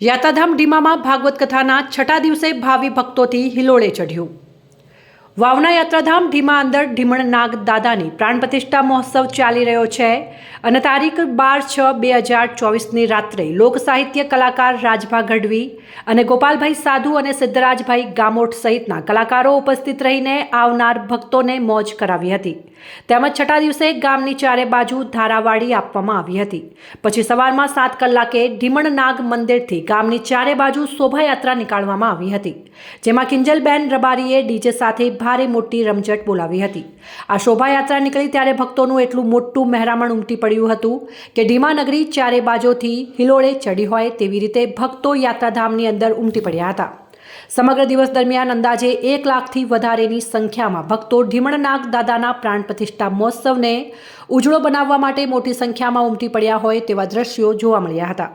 યાત્રાધામ ડીમામાં ભાગવત કથાના છઠ્ઠા દિવસે ભાવિ ભક્તોથી હિલોળે ચઢ્યું. વાવના યાત્રાધામ ઢીમા અંદર ઢીમણ નાગ દાદાની પ્રાણ પ્રતિષ્ઠા મહોત્સવ ચાલી રહ્યો છે અને તારીખ બાર છ બે હજાર ચોવીસની રાત્રે લોક સાહિત્ય કલાકાર રાજભા ગઢવી અને ગોપાલભાઈ સાધુ અને સિદ્ધરાજભાઈ ગામોટ સહિતના કલાકારો ઉપસ્થિત રહીને આવનાર ભક્તોને મોજ કરાવી હતી. તેમજ છઠ્ઠા દિવસે ગામની ચારે બાજુ ધારાવાડી આપવામાં આવી હતી. પછી સવારમાં સાત કલાકે ઢીમણ નાગ મંદિરથી ગામની ચારે બાજુ શોભાયાત્રા નીકાળવામાં આવી હતી. જેમાં કિંજલબેન રબારીએ ડીજે સાથે ભારે મોટી રમઝટ બોલાવી હતી. આ શોભાયાત્રા નીકળી ત્યારે ભક્તોનું એટલું મોટું મહેરામણ ઉમટી પડ્યું હતું કે ઢીમાનગરી ચારે બાજુથી હિલોળે ચડી હોય તેવી રીતે ભક્તો યાત્રાધામની અંદર ઉમટી પડ્યા હતા. સમગ્ર દિવસ દરમિયાન અંદાજે એક લાખથી વધારેની સંખ્યામાં ભક્તો ઢીમણનાગ દાદાના પ્રાણ પ્રતિષ્ઠા મહોત્સવને ઉજળો બનાવવા માટે મોટી સંખ્યામાં ઉમટી પડ્યા હોય તેવા દ્રશ્યો જોવા મળ્યા હતા.